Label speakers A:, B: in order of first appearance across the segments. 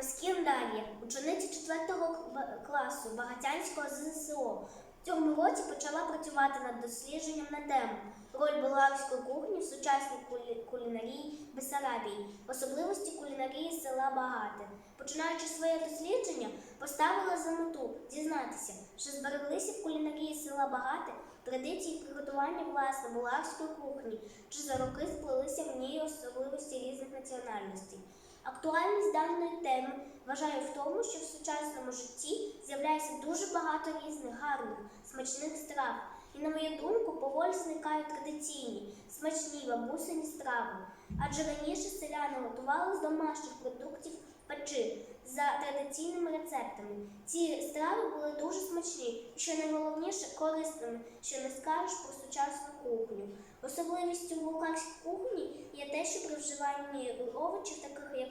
A: Москін Дар'я, учениця 4 класу Багатянського ЗСО. В цьому році почала працювати над дослідженням на тему роль болгарської кухні в сучасній кулі- кулінарії Бесарабії, особливості кулінарії села Багате. Починаючи своє дослідження, поставила за мету дізнатися, що збереглися в кулінарії села Багате традиції приготування власне болгарської кухні, чи за роки сплелися в ній особливості різних національностей. Актуальність даної теми вважаю в тому, що в сучасному житті з'являється дуже багато різних гарних, смачних страв. І, на мою думку, поволі зникають традиційні, смачні бабусині страви. Адже раніше селяни готували з домашніх продуктів печи за традиційними рецептами. Ці страви були дуже смачні і, що найголовніше, корисними, що не скажеш про сучасну кухню. Особливістю болгарської кухні є те, що при вживанні овочів, таких як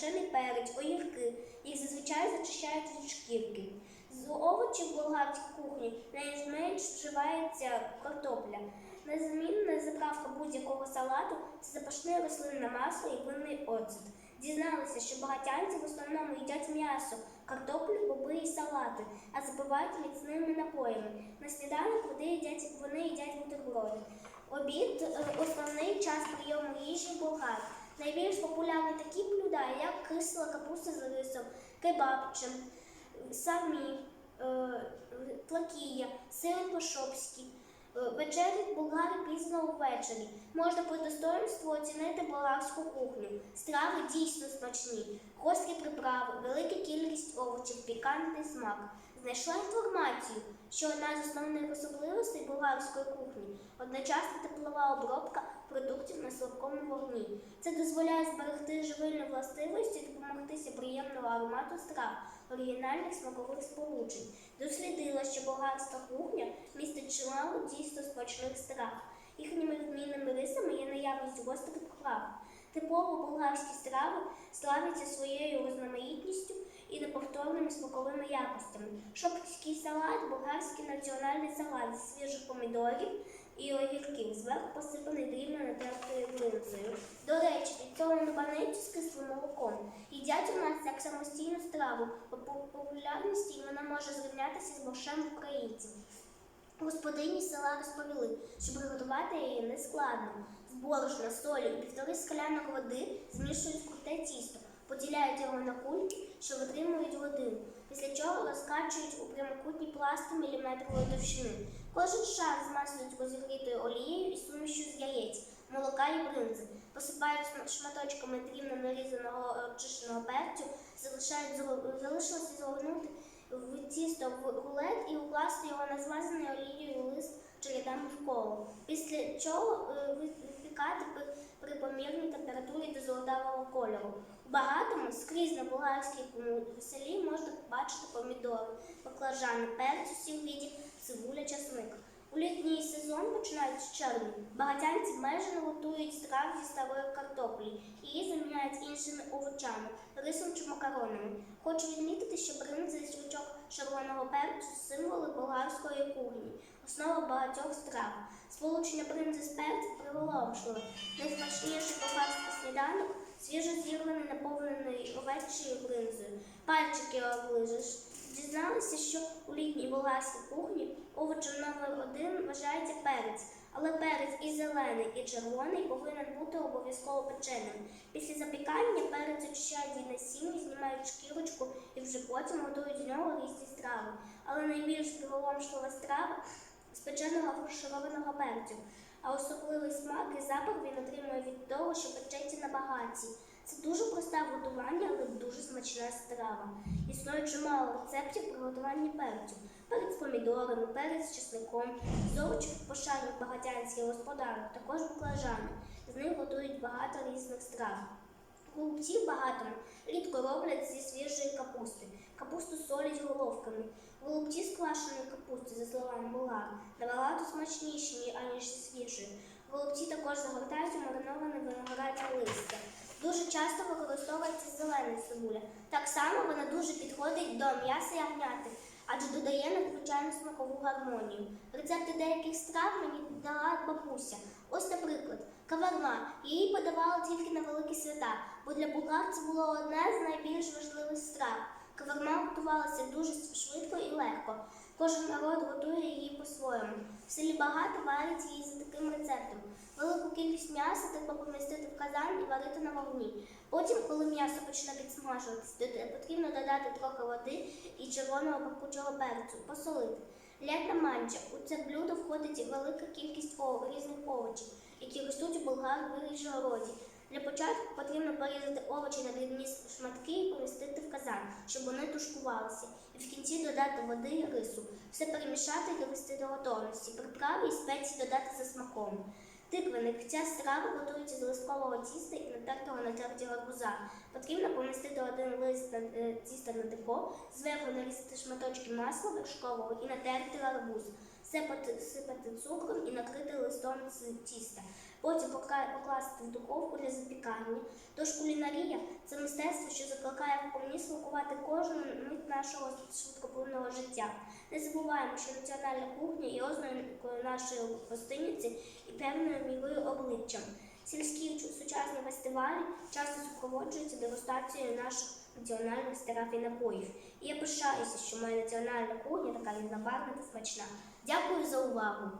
A: помідор, перець, огірки, їх зазвичай зачищають від шкірки. З овочів болгарської кухні найменш вживається картопля. Незамінна заправка будь-якого салату це запашне рослинне масло і винний оцет. Дізналися, що багатянці в основному їдять м'ясо, картоплю, боби і салати, а запивають міцними напоями. На сніданок вони їдять, вони їдять бутерброди. Обід е, основний час прийому їжі болгар. Найбільш популярні такі блюда, як кисла капуста з рисом, кебабчим, самі, е, плакія, сир по-шопськи. Е, Вечерять болгари пізно ввечері. Можна по достоинству оцінити болгарську кухню. Страви дійсно смачні, гострі приправи, велика кількість овочів, пікантний смак. Знайшла інформацію, що одна з основних особливостей болгарської кухні одночасна теплова обробка продуктів на слабкому вогні. Це дозволяє зберегти живильні властивості і допомогтися приємного аромату страв, оригінальних смакових сполучень. Дослідила, що болгарська кухня містить чимало дійсно смачних страв. Їхніми відмінними рисами є наявність гострих прав. Типово болгарські страви славляться своєю різноманітністю і неповторними смаковими якостями. Шопський салат, болгарський національний салат зі свіжих помідорів і огірків, зверху посипаний дрібно натертою бринзою. До речі, цього баниці з кислим молоком. Їдять у нас як самостійну страву. По популярності вона може зрівнятися з борщем українців. Господині села розповіли, що приготувати її не складно. З борошна, солі і півтори склянок води змішують круте тісто, поділяють його на кульки, що витримують годину, після чого розкачують у прямокутні пласти міліметрової товщини. Кожен шар змаслюють розігрітою олією і сумішю з яєць, молока і бринзи, посипають шматочками дрібно нарізаного очищеного перцю, залишилося згорнути в тісто в рулет і укласти його на змазаний олією лист чередами в коло. Після чого е, випікати при, при помірній температурі до золотавого кольору. У багатому скрізь на болгарському селі можна побачити помідори, баклажани, перцю всіх видів, цибуля, часник. У літній сезон починають з червня. Багатянці майже не готують страв зі старої картоплі. Її заміняють іншими овочами, рисом чи макаронами. Хочу відмітити, що бринза і стручок червоного перцю символи кухні, основа багатьох страв. Сполучення бринзи з перцем приголомшливе. Найсмачніший болгарський сніданок свіжо зірваний наповнений овечою бринзою. Пальчики оближеш. Дізналися, що у літній болгарській кухні овочем номер один вважається перець, але перець і зелений, і червоний повинен бути обов'язково печеним. Після запікання перець знімають шкірочку і вже потім готують з нього різні страви. Але найбільш приголомшлива страва з печеного фаршированого перцю. А особливий смак і запах він отримує від того, що печеться на багаті. Це дуже просте в готуванні, але дуже смачна страва. Існує чимало рецептів приготування перцю. Перець з помідорами, перець з чесником, з овочів пошарюють багатянські господари, також баклажани. З них готують багато різних страв. Голубців багатому рідко роблять зі свіжої капусти. Капусту солять головками. Голубці з квашеної капусти, за словами болгар, набагато смачніші, аніж зі свіжої. Голубці також загортають у мариноване виноградне листя. Дуже часто використовується зелена цибуля. Так само вона дуже підходить до м'яса ягняти, адже додає надзвичайну смакову гармонію. Рецепти деяких страв мені дала бабуся. Ось, наприклад, каварма. Її подавали тільки на великі свята, бо для булгар це було одне з найбільш важливих страв. Каверма готувалася дуже швидко і легко. Кожен народ готує її по-своєму. В селі багато варять її за таким рецептом. Велику кількість м'яса треба помістити в казан і варити на вогні. Потім, коли м'ясо почне підсмажуватись, дода- потрібно додати трохи води і червоного пахучого перцю, посолити. Лятна манча. У це блюдо входить велика кількість різних овочів, які ростуть у болгар в городі. Для початку потрібно порізати овочі на дрібні шматки і помістити в казан, щоб вони тушкувалися. І в кінці додати води і рису. Все перемішати і довести до готовності. Приправи і спеції додати за смаком. Тиквеник. Ця страва готується з листкового тіста і натертого на терті гарбуза. Потрібно помістити один лист на е, тіста на деко, зверху нарізати шматочки масла вершкового і натерти гарбуз. Сипати, цукром і накрити листом з тіста. Потім покласти в духовку для запікання. Тож кулінарія це мистецтво, що закликає в повні смакувати кожну мить нашого швидкоплинного життя. Не забуваємо, що національна кухня є ознакою нашої гостиниці і певною мірою обличчям. Сільські сучасні фестивалі часто супроводжуються дегустацією наших національних страв і напоїв. І я пишаюся, що моя національна кухня така різнобарвна та смачна. Дякую за увагу!